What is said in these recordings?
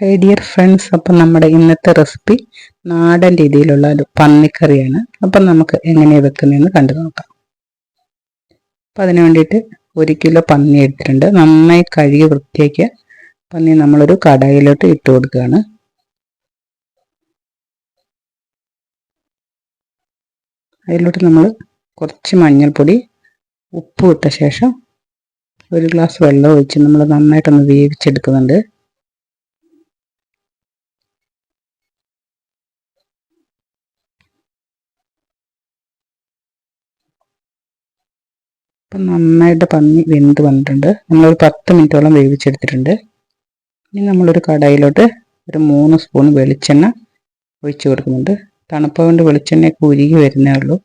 Hi dear friends അപ്പം നമ്മുടെ ഇന്നത്തെ റെസിപ്പി നാടൻ രീതിയിലുള്ള ഒരു പന്നിക്കറിയാണ്. അപ്പം നമുക്ക് എങ്ങനെയാണ് വെക്കുന്നതെന്ന് കണ്ടു നോക്കാം. അപ്പം അതിന് വേണ്ടിയിട്ട് ഒരു കിലോ പന്നി എടുത്തിട്ടുണ്ട്. നന്നായി കഴുകി വൃത്തിയാക്കിയ പന്നി നമ്മളൊരു കടായിലോട്ട് ഇട്ട് കൊടുക്കുകയാണ്. അതിലോട്ട് നമ്മൾ കുറച്ച് മഞ്ഞൾപ്പൊടി ഉപ്പ് ഇട്ട ശേഷം ഒരു ഗ്ലാസ് വെള്ളം ഒഴിച്ച് നമ്മൾ നന്നായിട്ടൊന്ന് വേവിച്ചെടുക്കുന്നുണ്ട്. ഇപ്പം നന്നായിട്ട് പന്നി വെന്ത് വന്നിട്ടുണ്ട്. നമ്മളൊരു പത്ത് മിനിറ്റോളം വേവിച്ചെടുത്തിട്ടുണ്ട്. ഇനി നമ്മളൊരു കടായിലോട്ട് ഒരു മൂന്ന് സ്പൂൺ വെളിച്ചെണ്ണ ഒഴിച്ചു കൊടുക്കുന്നുണ്ട്. തണുപ്പ് കൊണ്ട് വെളിച്ചെണ്ണയൊക്കെ ഉരുകി വരുന്നേ ഉള്ളൂ.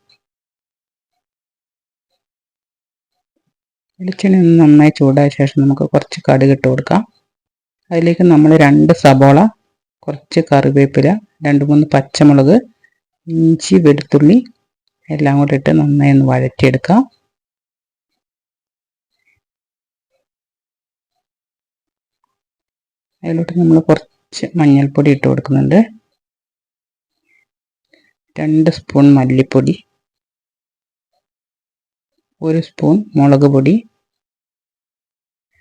വെളിച്ചെണ്ണ ഒന്ന് നന്നായി ചൂടായ ശേഷം നമുക്ക് കുറച്ച് കടുക് ഇട്ട് കൊടുക്കാം. അതിലേക്ക് നമ്മൾ രണ്ട് സബോള കുറച്ച് കറിവേപ്പില രണ്ട് മൂന്ന് പച്ചമുളക് ഇഞ്ചി വെളുത്തുള്ളി എല്ലാം കൂടെ ഇട്ട് നന്നായി ഒന്ന് വഴറ്റിയെടുക്കാം. അതിലോട്ട് നമ്മൾ കുറച്ച് മഞ്ഞൾപ്പൊടി ഇട്ട് കൊടുക്കുന്നുണ്ട്. രണ്ട് സ്പൂൺ മല്ലിപ്പൊടി. ഒരു സ്പൂൺ മുളക് പൊടി.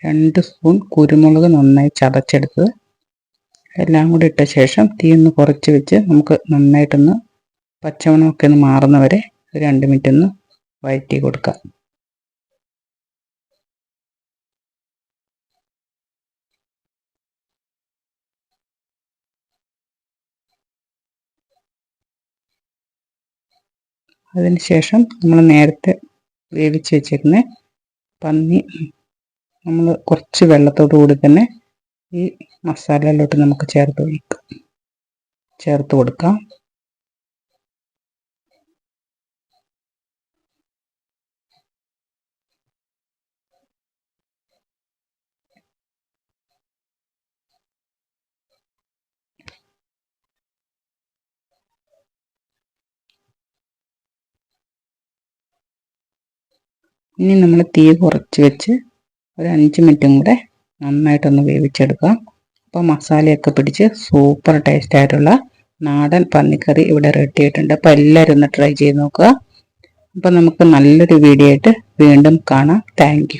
രണ്ട് സ്പൂൺ കുരുമുളക് നന്നായി ചതച്ചെടുത്തത് എല്ലാം കൂടി ഇട്ട ശേഷം തീ ഒന്ന് കുറച്ച് വെച്ച് നമുക്ക് നന്നായിട്ടൊന്ന് പച്ചമണമൊക്കെ ഒന്ന് മാറുന്നവരെ രണ്ട് മിനിറ്റ് ഒന്ന് വഴറ്റി കൊടുക്കാം. അതിന് ശേഷം നമ്മൾ നേരത്തെ വേവിച്ച് വെച്ചിരുന്ന പന്നി നമ്മൾ കുറച്ച് വെള്ളത്തോടു കൂടി തന്നെ ഈ മസാലയിലോട്ട് നമുക്ക് ചേർത്ത് ഒഴിക്കാം. ചേർത്ത് കൊടുക്കാം. ഇനി നമ്മൾ തീ കുറച്ച് വെച്ച് ഒരു അഞ്ച് മിനിറ്റും കൂടെ നന്നായിട്ടൊന്ന് വേവിച്ചെടുക്കാം. അപ്പോൾ മസാലയൊക്കെ പിടിച്ച് സൂപ്പർ ടേസ്റ്റായിട്ടുള്ള നാടൻ പന്നിക്കറി ഇവിടെ റെഡി ആയിട്ടുണ്ട്. അപ്പോൾ എല്ലാവരും ഒന്ന് ട്രൈ ചെയ്ത് നോക്കുക. അപ്പോൾ നമുക്ക് നല്ലൊരു വീഡിയോ ആയിട്ട് വീണ്ടും കാണാം. താങ്ക്